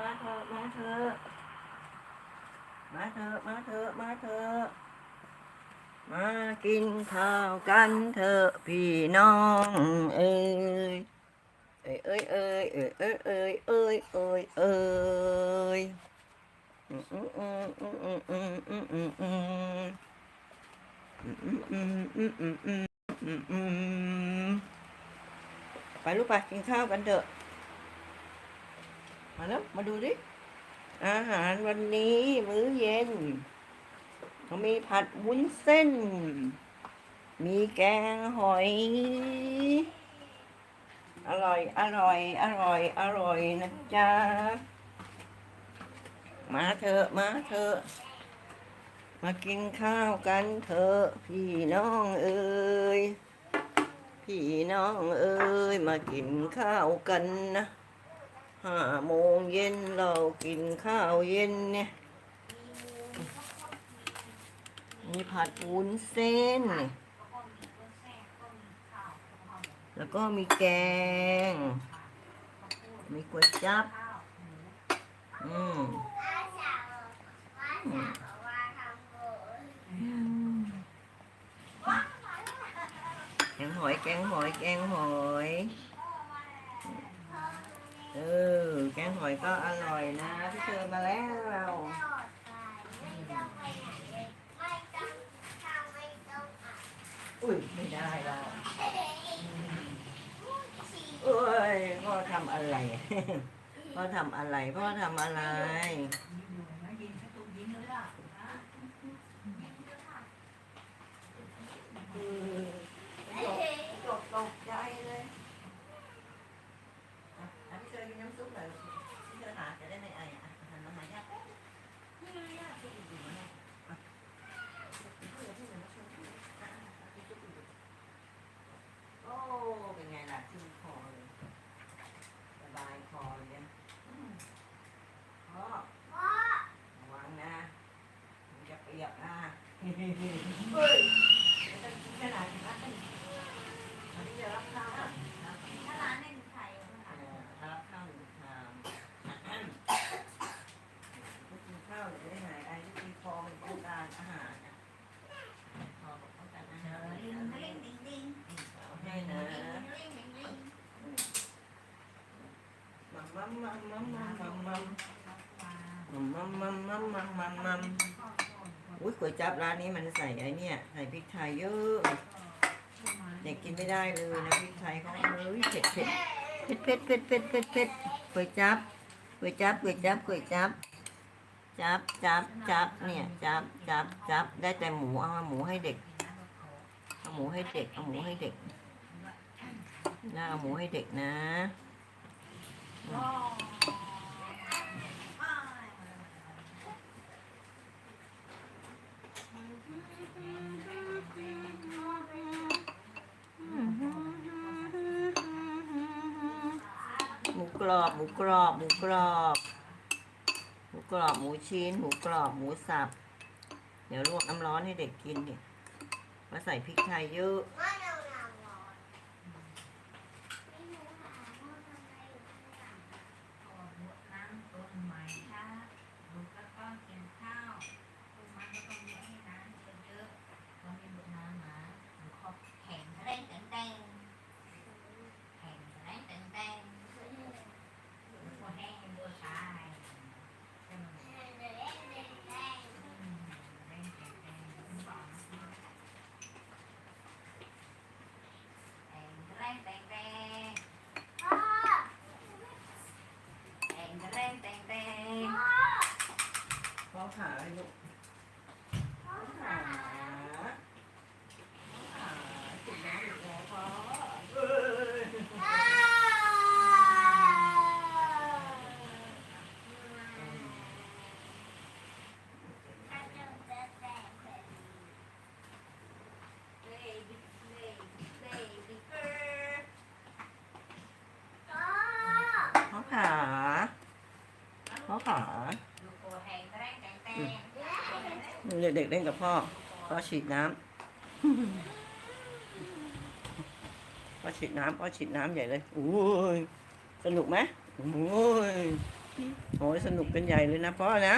มาเถอะมาเถอะมาเถอะมาเถอะมาเถอะมากินข้าวกันเถอะพี่น้องเอ้ยเอ้ยเอ้ยเอ้ยเอ้ยเอ้ยเอ้ยเอ้ยเอ้ยเอ้ยไปลูกไปกินข้าวกันเถอะ มาแล้วมาดูดิอาหารวันนี้ มื้อเย็นเขามีผัดวุ้นเส้น มีแกงหอย อร่อย อร่อย อร่อย อร่อยนะจ๊ะ มาเถอะ มาเถอะ มากินข้าวกันเถอะพี่น้องเอ้ยพี่น้องเอ้ยมากินข้าวกันนะ ห้าโมงเย็นเรากินข้าวเย็นเนี่ยมีผัดวุ้นเส้น แล้วก็มีแกง มีก๋วยจับ อืมอืมแกงหอย แกงหอย แกงหอย เออ แกงหอยก็อร่อยนะพี่เชิญมาแล้วเราอุ้ยไม่ได้เราเอ้ยพ่อทำอะไร พ่อทำอะไร พ่อทำอะไร งดิงมัมมัมมัมมัมมัมมัมมัมมัมมั อุ้ยก๋วยจั๊บร้านนี้มันใส่ไอ้เนี่ยใส่พริกไทยเยอะเด็กกินไม่ได้เลยนะพริกไทยเขาเอ้ยเผ็ดเผ็ดเผ็ดเผ็ดเผ็ดเผ็ดเผ็ดก๋วยจั๊บก๋วยจั๊บก๋วยจั๊บก๋วยจั๊บจับจับจับเนี่ยจับจับจับได้แต่หมูเอาหมูให้เด็กเอาหมูให้เด็กเอาหมูให้เด็กน่าเอาหมูให้เด็กนะ กรอบหมูกรอบหมูกรอบหมูกรอบหมูชิ้นหมูกรอบหมูสับ เดี๋ยวลวกน้ำร้อนให้เด็กกินเนี่ยมาใส่พริกไทยเยอะ น้ำต้นไม้ค่ะลูกก็ต้องกินข้าวต้นไม้ก็ต้องเลี้ยงให้น้ำเยอะๆต้องมีบุตรน้ำมาหนูขอแข่งแรงแตงแตงแข่งแรงแตงแตงบัวแห้งบัวตายอืมแรงแตงแตงบอกแรงแตงแตง แรงแตงแตงแตงพ่อขาอะไรลูกพ่อขาพ่อขาจุดน้ำอีกแล้วพ่อเอ้ยพ่อขา พ่อขาเด็กๆเล่นกับพ่อพ่อฉีดน้ำพ่อฉีดน้ำพ่อฉีดน้ำใหญ่เลยโอ้ยสนุกไหมโอ้ยโอ้สนุกกันใหญ่เลยนะพ่อนะ